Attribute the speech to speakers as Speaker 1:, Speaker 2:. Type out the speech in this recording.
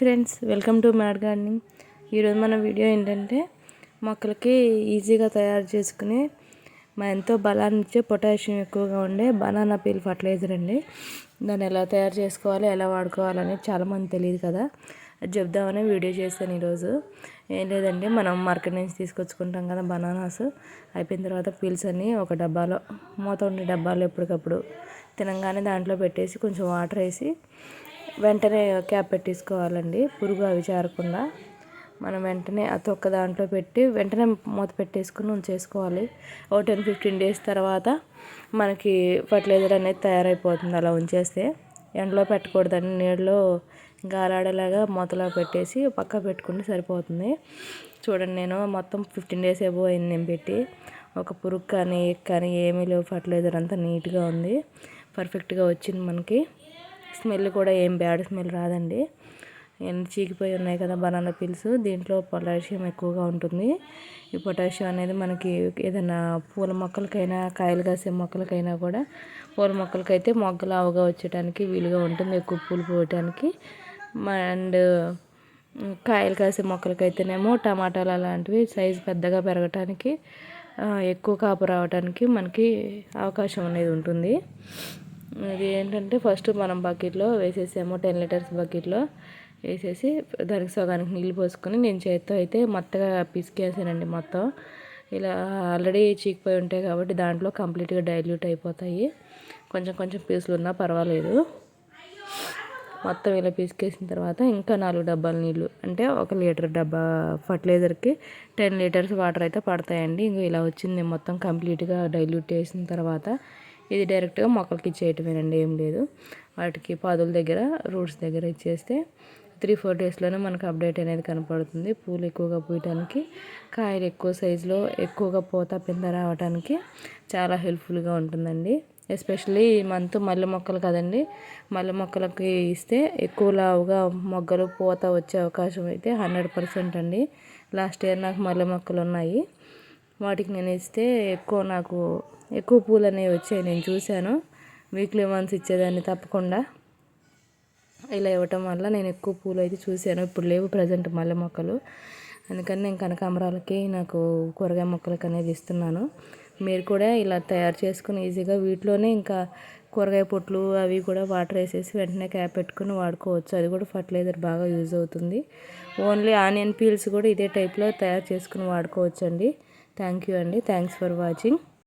Speaker 1: Friends welcome to mad gardening. ఈరోజు మన video ఏంటంటే మొక్కలకి ఈజీగా తయారు చేసుకుని మా ఎంతో బలాన్ని ఇచ్చే పొటాషియం ఎక్కువగా ఉండే బనానా పీల్ ఫర్టిలైజర్ అండి. దాన్ని ఎలా తయారు చేసుకోవాలి ఎలా వాడుకోవాలని చాలామంది తెలియదు కదా. చెప్దామని వీడియో చేస్తాను ఈరోజు. ఏం లేదండి మనం మార్కెట్ నుంచి తీసుకొచ్చుకుంటాం కదా బనానాస్. అయిపోయిన తర్వాత పీల్స్ అన్నీ ఒక డబ్బాలో మూత ఉండే డబ్బాలో ఎప్పటికప్పుడు తినంగానే దాంట్లో పెట్టేసి కొంచెం వాటర్ వేసి వెంటనే క్యాప్ పెట్టేసుకోవాలండి. పురుగు అవి చేరకుండా మనం వెంటనే ఆ తొక్క దాంట్లో పెట్టి వెంటనే మూత పెట్టేసుకుని ఉంచేసుకోవాలి. ఓ టెన్ ఫిఫ్టీన్ డేస్ తర్వాత మనకి ఫర్టిలైజర్ అనేది తయారైపోతుంది అలా ఉంచేస్తే. ఎండలో పెట్టకూడదండి నీళ్ళలో గాలాడేలాగా మూతలో పెట్టేసి పక్క పెట్టుకుంటే సరిపోతుంది. చూడండి నేను మొత్తం ఫిఫ్టీన్ డేస్ ఏబో అయింది నేను పెట్టి. ఒక పురుగు కానీ కానీ ఏమీ లేవు ఫర్టిలైజర్ అంతా నీట్గా ఉంది. పర్ఫెక్ట్గా వచ్చింది మనకి. స్మెల్ కూడా ఏం బ్యాడ్ స్మెల్ రాదండి. చీకిపోయి ఉన్నాయి కదా బనానా పిల్స్. దీంట్లో పొటాషియం ఎక్కువగా ఉంటుంది. ఈ పొటాషియం అనేది మనకి ఏదైనా పూల మొక్కలకైనా కాయలు కాసే మొక్కలకైనా కూడా పూల మొక్కలకైతే మొగ్గలు ఆవుగా వచ్చేయడానికి వీలుగా ఉంటుంది. ఎక్కువ పూలు పోయటానికి. అండ్ కాయలు కాసే మొక్కలకైతేనేమో టమాటాలు అలాంటివి సైజు పెద్దగా పెరగటానికి ఎక్కువ కాపు రావడానికి మనకి అవకాశం అనేది ఉంటుంది. ఇది ఏంటంటే ఫస్ట్ మనం బకెట్లో వేసేసాము టెన్ లీటర్స్ బకెట్లో వేసేసి దానికి సగానికి నీళ్ళు పోసుకొని నేను చేత్తో అయితే మొత్తగా పిసికేసానండి మొత్తం. ఇలా ఆల్రెడీ చీకిపోయి ఉంటాయి కాబట్టి దాంట్లో కంప్లీట్గా డైల్యూట్ అయిపోతాయి. కొంచెం కొంచెం పీసులు ఉన్నా పర్వాలేదు. మొత్తం ఇలా పిసికేసిన తర్వాత ఇంకా నాలుగు డబ్బాల నీళ్ళు అంటే ఒక లీటర్ డబ్బా ఫర్టిలైజర్కి టెన్ లీటర్స్ వాటర్ అయితే పడతాయండి. ఇంకా ఇలా వచ్చింది మొత్తం కంప్లీట్గా డైల్యూట్ చేసిన తర్వాత ఇది డైరెక్ట్గా మొక్కలకి ఇచ్చేయటమేనండి ఏం లేదు. వాటికి పాదుల దగ్గర రూట్స్ దగ్గర ఇచ్చేస్తే త్రీ ఫోర్ డేస్లోనే మనకు అప్డేట్ అనేది కనపడుతుంది. పూలు ఎక్కువగా పూయటానికి కాయలు ఎక్కువ సైజులో ఎక్కువగా పూత పింద రావడానికి చాలా హెల్ప్ఫుల్గా ఉంటుందండి. ఎస్పెషల్లీ ఈ మంత్ మల్లె మొక్కలు కదండి. మల్లె మొక్కలకి ఇస్తే ఎక్కువ లావుగా మొగ్గలు పూత వచ్చే అవకాశం అయితే హండ్రెడ్ పర్సెంట్ అండి. లాస్ట్ ఇయర్ నాకు మల్లె మొక్కలు ఉన్నాయి. వాటికి నేను ఇస్తే ఎక్కువ నాకు ఎక్కువ పూలు అనేవి వచ్చాయి. నేను చూశాను. వీక్లీ వన్స్ ఇచ్చేదాన్ని తప్పకుండా. ఇలా ఇవ్వటం వల్ల నేను ఎక్కువ పూలు అయితే చూశాను. ఇప్పుడు లేవు ప్రజెంట్ మల్లె మొక్కలు. అందుకని నేను కనకాంబరాలకి నాకు కూరగాయ మొక్కలకి అనేది ఇస్తున్నాను. మీరు కూడా ఇలా తయారు చేసుకుని ఈజీగా వీటిలోనే ఇంకా కూరగాయ పొట్లు అవి కూడా వాటర్ వేసేసి వెంటనే క్యాప్ పెట్టుకుని వాడుకోవచ్చు. అది కూడా ఫర్టిలైజర్ బాగా యూజ్ అవుతుంది. ఓన్లీ ఆనియన్ పీల్స్ కూడా ఇదే టైప్లో తయారు చేసుకుని వాడుకోవచ్చు అండి థ్యాంక్ యూ అండి. Thanks for watching.